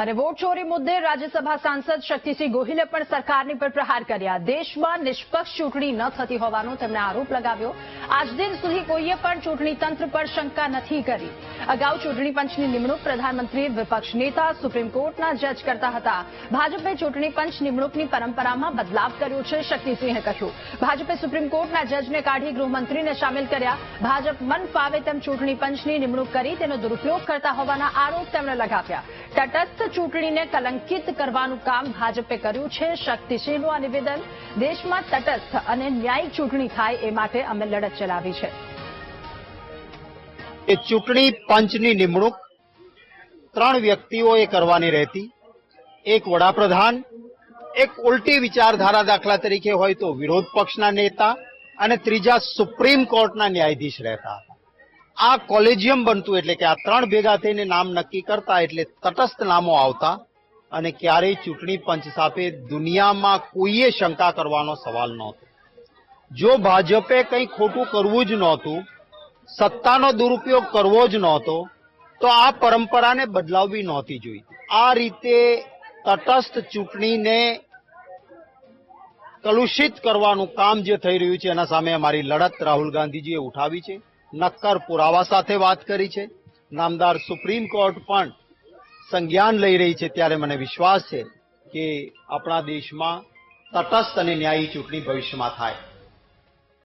અને વોટ ચોરી મુદ્દે રાજ્યસભા સાંસદ શક્તિસિંહ ગોહિલે પણ સરકારની પર પ્રહાર કર્યા. દેશમાં નિષ્પક્ષ ચૂંટણી ન થતી હોવાનો તેમણે આરોપ લગાવ્યો. આજ દિન સુધી કોઈએ પણ ચૂંટણી તંત્ર પર શંકા નથી કરી. અગાઉ ચૂંટણી પંચની નિમણૂક પ્રધાનમંત્રી વિપક્ષ નેતા, સુપ્રીમ કોર્ટના જજ કરતા હતા. ભાજપે ચૂંટણી પંચ નિમણૂકની પરંપરામાં બદલાવ કર્યો છે, શક્તિસિંહે કહ્યું. ભાજપે સુપ્રીમ કોર્ટના જજને કાઢી ગૃહમંત્રીને સામેલ કર્યા. ભાજપ મન ફાવે તેમ ચૂંટણી પંચની નિમણૂક કરી તેનો દુરુપયોગ કરતા હોવાના આરોપ તેમણે લગાવ્યા. તટસ્થ ચૂંટણીને કલંકિત કરવાનું કામ ભાજપે કર્યું છે. શક્તિશીલનું આ નિવેદન દેશમાં તટસ્થ અને ન્યાયિક ચૂંટણી થાય એ માટે અમે લડત ચલાવી છે. એ ચૂંટણી પંચની નિમણૂક ત્રણ વ્યક્તિઓએ કરવાની રહેતી. એક વડાપ્રધાન, એક ઉલટી વિચારધારા દાખલા તરીકે હોય તો વિરોધ પક્ષના નેતા અને ત્રીજા સુપ્રીમ કોર્ટના ન્યાયાધીશ રહેતા. હતા આ કોલેજિયમ બનતું એટલે કે આ ત્રણ ભેગા થઈને નામ નક્કી કરતા એટલે તટસ્થ નામો આવતા અને ક્યારેય ચૂંટણી પંચ સાથે દુનિયામાં કોઈએ શંકા કરવાનો સવાલ નહોતો. જો ભાજપે કંઈ ખોટું કરવું જ નહોતું, સત્તાનો દુરુપયોગ કરવો જ નહોતો, તો આ પરંપરાને બદલાવવી નહોતી જોઈ આ રીતે તટસ્થ ચૂંટણીને કલુષિત કરવાનું કામ જે થઈ રહ્યું છે, એના સામે અમારી લડત રાહુલ ગાંધીજીએ ઉઠાવી છે. નક્કર પુરાવા સાથે વાત કરી છે. નામદાર સુપ્રીમ કોર્ટ પણ સંજ્ઞાન લઈ રહી છે ત્યારે મને વિશ્વાસ છે કે આપણા દેશમાં તટસ્થ અને ન્યાયી ચૂંટણી ભવિષ્યમાં થાય.